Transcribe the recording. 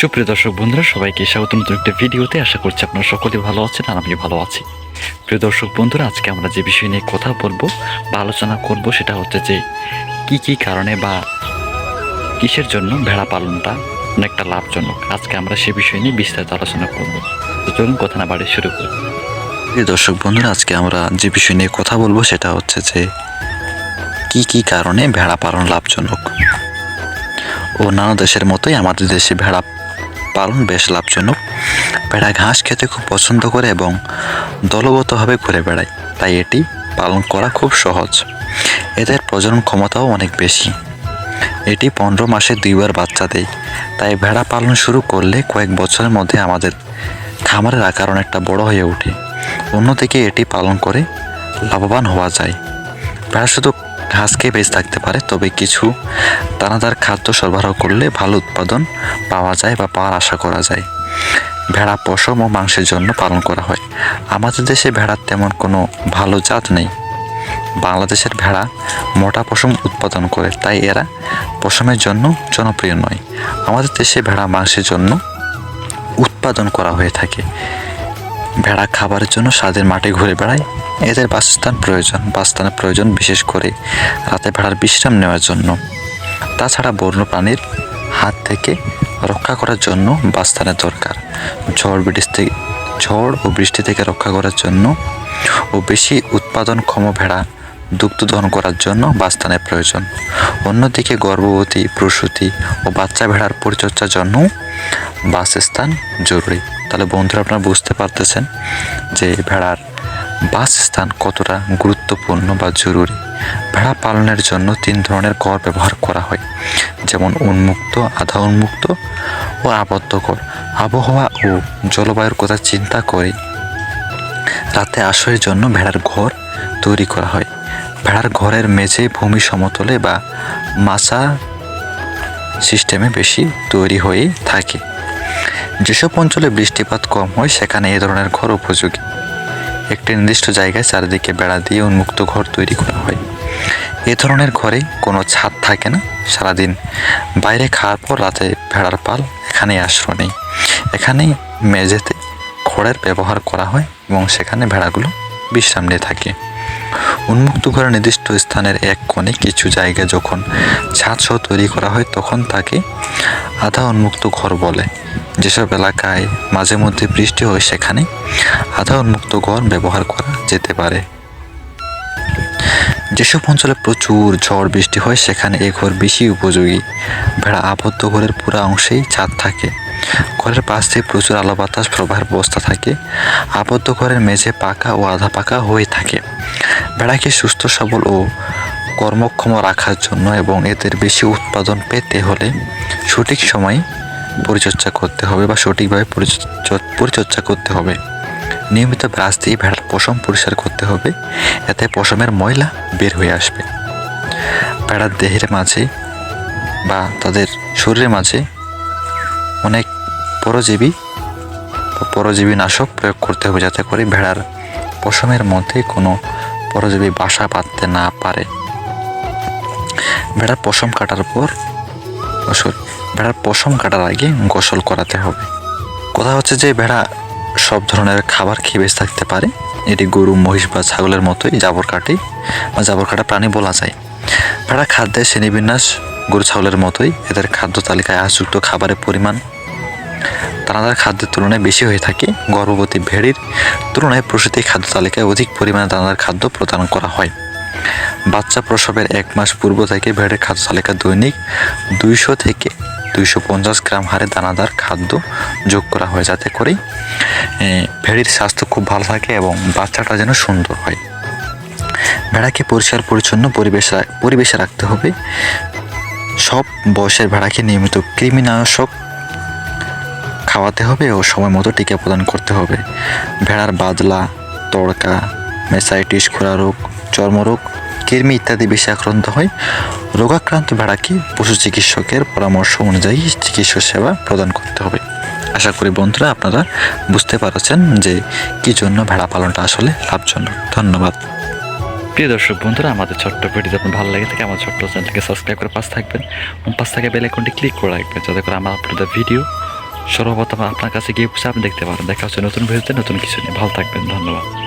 সুপ্রিয় দর্শক বন্ধুরা, সবাইকে স্বাগত। নতুন একটা ভিডিওতে আশা করছি আপনারা সকলে ভালো আছেন আর আমি ভালো আছি। প্রিয় দর্শক বন্ধুরা, আজকে আমরা যে বিষয় নিয়ে কথা বলব বা আলোচনা করব সেটা হচ্ছে যে, কি কি কারণে বা কিসের জন্য ভেড়া পালনটা অনেকটা লাভজনক? আজকে আমরা সে বিষয় নিয়ে বিস্তারিত আলোচনা করব। চলুন, কথা না বাড়ি শুরু করি। প্রিয় দর্শক বন্ধুরা, আজকে আমরা যে বিষয় নিয়ে কথা বলব সেটা হচ্ছে যে, কি কি কারণে ভেড়া পালন লাভজনক? ও নানা দেশের মতোই আমাদের দেশে ভেড়া পালন বেশ লাভজনক। ভেড়া ঘাস খেতে খুব পছন্দ করে এবং দলগতভাবে ঘুরে বেড়ায়। তাই এটি পালন করা খুব সহজ। এদের প্রজনন ক্ষমতাও অনেক বেশি। এটি পনেরো মাসে দুইবার বাচ্চা দেয়। তাই ভেড়া পালন শুরু করলে কয়েক বছরের মধ্যে আমাদের খামারের আকার অনেকটা বড় হয়ে ওঠে। অন্যদিকে এটি পালন করে লাভবান হওয়া যায়। ভেড়া শুধু ঘাস খেয়ে বেঁচে থাকতে পারে, তবে কিছু দানাদার খাদ্য সরবরাহ করলে ভালো উৎপাদন পাওয়া যায় বা পাওয়ার আশা করা যায়। ভেড়া পশম ও মাংসের জন্য পালন করা হয়। আমাদের দেশে ভেড়ার তেমন কোনো ভালো জাত নেই। বাংলাদেশের ভেড়া মোটা পশম উৎপাদন করে, তাই এরা পশমের জন্য জনপ্রিয় নয়। আমাদের দেশে ভেড়া মাংসের জন্য উৎপাদন করা হয়ে থাকে। ভেড়া খাবারের জন্য স্বাদের মাঠে ঘুরে বেড়ায়। এদের বাসস্থান প্রয়োজন, বাসস্থানের প্রয়োজন বিশেষ করে রাতে ভেড়ার বিশ্রাম নেওয়ার জন্য। তাছাড়া বন্য প্রাণীর হাত থেকে রক্ষা করার জন্য বাসস্থানের দরকার। ঝড় বৃষ্টি, ঝড় ও বৃষ্টি থেকে রক্ষা করার জন্য ও বেশি উৎপাদনক্ষম ভেড়া দুগ্ধ দহন করার জন্য বাসস্থানের প্রয়োজন। অন্যদিকে গর্ভবতী, প্রসূতি ও বাচ্চা ভেড়ার পরিচর্যার জন্য বাসস্থান জরুরি। তাহলে বন্ধুরা আপনারা বুঝতে পারতেছেন যে ভেড়ার বাসস্থান কতটা গুরুত্বপূর্ণ বা জরুরি। ভেড়া পালনের জন্য তিন ধরনের ঘর ব্যবহার করা হয়। যেমন উন্মুক্ত, আধা উন্মুক্ত ও আবদ্ধ আবদ্ধকর আবহাওয়া ও জলবায়ুর কথা চিন্তা করে রাতে আশ্রয়ের জন্য ভেড়ার ঘর তৈরি করা হয়। ভেড়ার ঘরের মেঝে ভূমি সমতলে বা মাচা সিস্টেমে বেশি তৈরি হয়ে থাকে। যেসব অঞ্চলে বৃষ্টিপাত কম হয়, সেখানে এ ধরনের ঘর উপযোগী। একটি নির্দিষ্ট জায়গায় চারিদিকে বেড়া দিয়ে উন্মুক্ত ঘর তৈরি করা হয়। এ ধরনের ঘরে কোনো ছাদ থাকে না। সারাদিন বাইরে খাওয়ার পর রাতে ভেড়ার পাল এখানে আশ্রয় নেই। এখানে মেঝেতে খড়ের ব্যবহার করা হয় এবং সেখানে ভেড়াগুলো বিশ্রাম নিয়ে থাকে। উন্মুক্ত ঘরের নির্দিষ্ট স্থানের এক কোণে কিছু জায়গায় যখন ছাদ সহ তৈরি করা হয়, তখন তাকে আধা উন্মুক্ত ঘর বলে। যেসব এলাকায় মাঝে মধ্যে বৃষ্টি হয়, সেখানে আধা উন্মুক্ত ঘর ব্যবহার করা যেতে পারে। যেসব অঞ্চলে প্রচুর ঝড় বৃষ্টি হয়, সেখানে এ ঘর বেশি উপযোগী। ভেড়া আবদ্ধ ঘরের পুরো অংশেই ছাদ থাকে। ঘরের পাশ দিয়ে প্রচুর আলো বাতাস প্রবাহের ব্যবস্থা থাকে। আবদ্ধ ঘরের মেঝে পাকা ও আধা পাকা হয়ে থাকে। ভেড়াকে সুস্থ, সবল ও কর্মক্ষম রাখার জন্য এবং এদের বেশি উৎপাদন পেতে হলে সঠিক সময়ে পরিচর্যা করতে হবে বা সঠিকভাবে পরিচর্যা করতে হবে। নিয়মিত ব্রাশ দিয়ে ভেড়ার পশম পরিষ্কার করতে হবে, এতে পশমের ময়লা বের হয়ে আসবে। ভেড়ার দেহের মাঝে বা তাদের শরীরের মাঝে অনেক পরজীবী পরজীবী নাশক প্রয়োগ করতে হবে যাতে করে ভেড়ার পশমের মধ্যে কোনো পরজীবী বাসা বাঁধতে না পারে। ভেড়ার পশম কাটার পর সরি ভেড়ার পশম কাটার আগে গোসল করাতে হবে। কথা হচ্ছে যে ভেড়া সব ধরনের খাবার খেয়ে বেঁচে থাকতে পারে। এটি গরু, মহিষ বা ছাগলের মতোই জাবর কাটে বা জাবর কাটা প্রাণী বলা যায়। ভেড়া খাদ্যের শ্রেণীবিন্যাস গরু, ছাগলের মতোই এদের খাদ্য তালিকায় আশযুক্ত খাবারের পরিমাণ দানাদার খাদ্যের তুলনায় বেশি হয়ে থাকে। গর্ভবতী ভেড়ির তুলনায় প্রসূতি খাদ্য তালিকায় অধিক পরিমাণে দানাদার খাদ্য প্রদান করা হয়। বাচ্চা প্রসবের এক মাস পূর্ব থেকে ভেড়ের খাদ্য তালিকা দৈনিক দুইশো থেকে দুইশো পঞ্চাশ গ্রাম হারে দানাদার খাদ্য যোগ করা হয় যাতে করে ভেড়ির স্বাস্থ্য খুব ভালো থাকে এবং বাচ্চাটা যেন সুন্দর হয়। ভেড়াকে পরিষ্কার পরিচ্ছন্ন পরিবেশ, পরিবেশে রাখতে হবে। সব বয়সের ভেড়াকে নিয়মিত কৃমিনাশক খাওয়াতে হবে ও সময় মতো টিকা প্রদান করতে হবে। ভেড়ার বাদলা, তড়কা, মেসাইটিস খোরা রোগ, চর্মরোগ কৃমি ইত্যাদি বেশি আক্রান্ত হয়। রোগাক্রান্ত ভেড়াকে পশু চিকিৎসকের পরামর্শ অনুযায়ী চিকিৎসা সেবা প্রদান করতে হবে। আশা করি বন্ধুরা আপনারা বুঝতে পারছেন যে কি জন্য ভেড়া পালনটা আসলে লাভজনক। ধন্যবাদ। প্রিয় দর্শক বন্ধুরা, আমাদের ছোট্ট ভিডিও আপনার ভালো লাগে থাকে আমার ছোট্ট চ্যানেলকে সাবস্ক্রাইব করে পাশ থাকবেন এবং পাশ থাকা বেল আইকনটি ক্লিক করে রাখবেন যাতে করে আমার আপনাদের ভিডিও সর্বপ্রথম আপনার কাছে গিয়ে বসে আপনি দেখতে পারেন। দেখা হচ্ছে নতুন ভিডিওতে নতুন কিছু নিয়ে। ভালো থাকবেন। ধন্যবাদ।